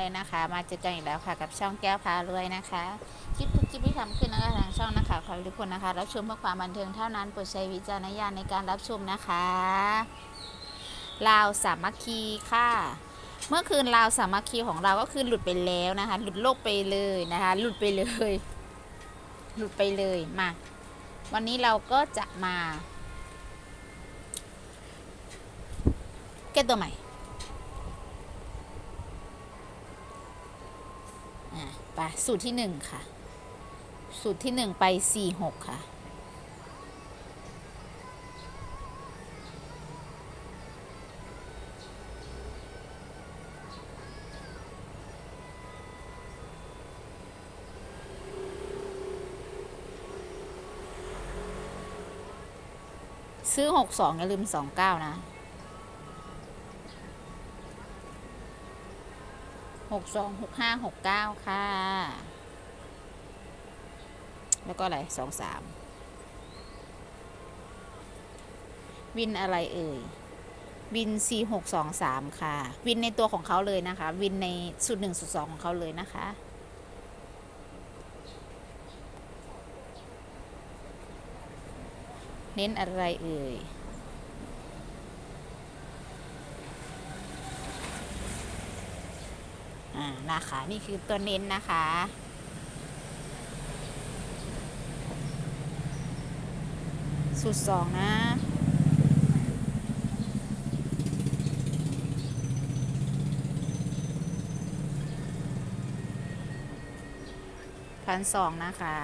เลยนะคะ มาเจอกันอีกแล้วค่ะกับช่องแก้วพารวยนะคะคลิปทุกคลิปที่ทำขึ้นนะคะทางช่องนะคะขอทุกคนนะคะ รับชมเพื่อความบันเทิงเท่านั้นโปรดใช้วิจารณญาณในการรับชมนะคะลาวสามัคคีค่ะ เมื่อคืนลาวสามัคคีของเราก็คือหลุดไปแล้วนะคะ หลุดโลกไปเลยนะคะ หลุดไปเลย หลุดไปเลยมา วันนี้เราก็จะมาแก้ตัวใหม่ อะไปสูตรที่หนึ่งค่ะ สูตรที่หนึ่งไปสี่หกค่ะ ซื้อหกสองอย่าลืมสองเก้านะ หกสองหกห้าหกเก้าค่ะ แล้วก็อะไรสองสามวินอะไรเอ่ย วิน 4 6 2 3 ค่ะ วินในตัวของเขาเลยนะคะ วินในสุดหนึ่งสุดสองของเขาเลยนะคะเน้นอะไรเอ่ย อ่านะคะนี่คือตัวเน้นนะคะสูตรสองนะพันสองนะคะ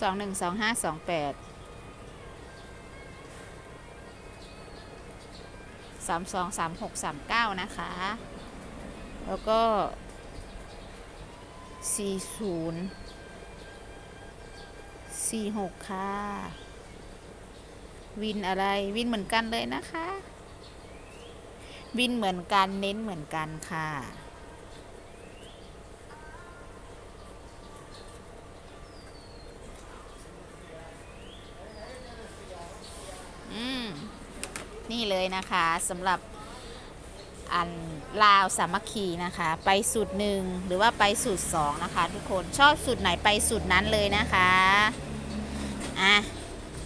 สองหนึ่งสองห้าสองแปด สามสองสามหกสามเก้านะคะ แล้วก็สี่ศูนย์สี่หกค่ะ วินอะไร วินเหมือนกันเลยนะคะ วินเหมือนกัน เน้นเหมือนกันค่ะ อืม นี่เลยนะคะสำหรับอันลาวสามัคคีนะคะ ไปสูตรหนึ่งหรือว่าไปสูตรสองนะคะทุกคนชอบสูตรไหนไปสูตรนั้นเลยนะคะอะ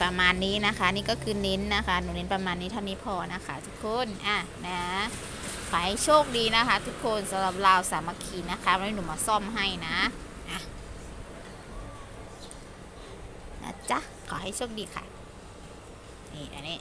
ประมาณนี้นะคะ นี่ก็คือเน้นนะคะ หนูเน้นประมาณนี้เท่านี้พอนะคะ ทุกคนอะนะขอให้โชคดีนะคะ ทุกคนสำหรับลาวสามัคคีนะคะวันนี้หนูมาซ่อมให้นะอะนะจ๊ะขอให้โชคดีค่ะนี่อันนี้